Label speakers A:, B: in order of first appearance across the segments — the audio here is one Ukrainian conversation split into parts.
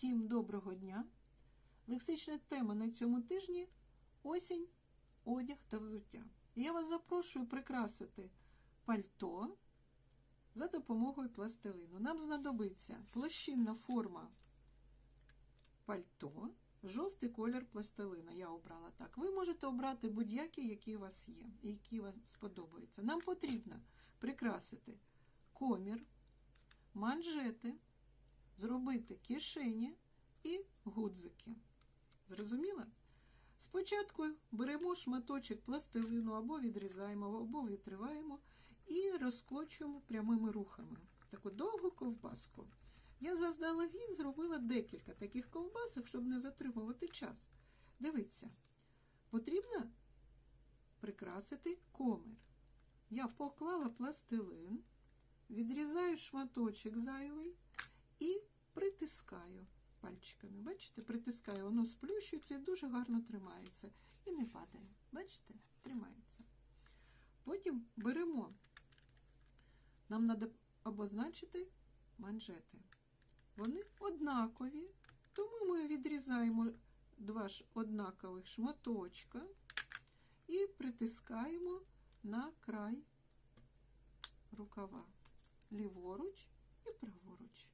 A: Всім доброго дня! Лексична тема на цьому тижні осінь, одяг та взуття. Я вас запрошую прикрасити пальто за допомогою пластилину. Нам знадобиться площинна форма пальто, жовтий колір пластилина. Я обрала так. Ви можете обрати будь-який, який у вас є, і який вам сподобається. Нам потрібно прикрасити комір, манжети, зробити кишені і гудзики. Зрозуміло? Спочатку беремо шматочок пластилину або відрізаємо, або відриваємо і розкочуємо прямими рухами. Таку довгу ковбаску. Я заздалегідь зробила декілька таких ковбасок, щоб не затримувати час. Дивіться, потрібно прикрасити комір. Я поклала пластилин, відрізаю шматочок зайвий і притискаю пальчиками. Бачите, притискаю, воно сплющується і дуже гарно тримається. І не падає. Бачите, тримається. Потім беремо, нам треба обозначити манжети. Вони однакові, тому ми відрізаємо два ж однакових шматочка і притискаємо на край рукава ліворуч і праворуч.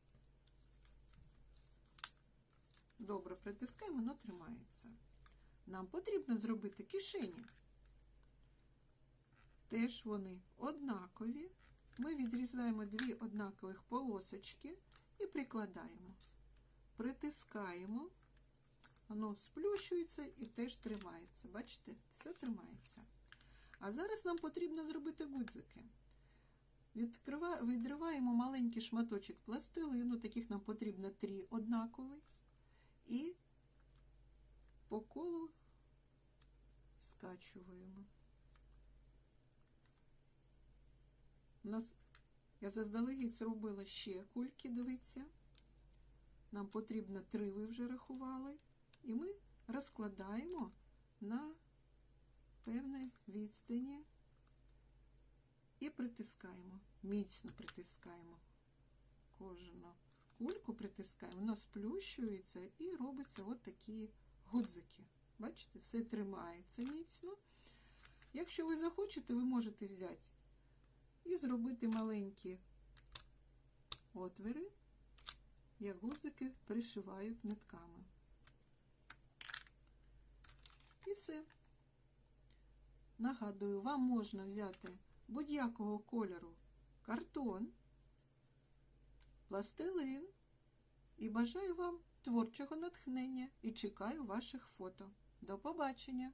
A: Добре притискаємо, воно тримається. Нам потрібно зробити кишені. Теж вони однакові. Ми відрізаємо дві однакових полосочки і прикладаємо. Притискаємо, воно сплющується і теж тримається. Бачите, все тримається. А зараз нам потрібно зробити гудзики. Відриваємо маленький шматочок пластилину, таких нам потрібно три однакових. І по колу скачуємо. У нас, я заздалегідь зробила ще кульки, дивіться. Нам потрібно три, ви вже рахували. І ми розкладаємо на певній відстані і притискаємо, міцно притискаємо кожну кульку притискаємо, вона сплющується і робиться от такі гудзики. Бачите, все тримається міцно. Якщо ви захочете, ви можете взяти і зробити маленькі отвори, як гудзики пришивають нитками. І все. Нагадую, вам можна взяти будь-якого кольору картон пластилин і бажаю вам творчого натхнення і чекаю ваших фото. До побачення!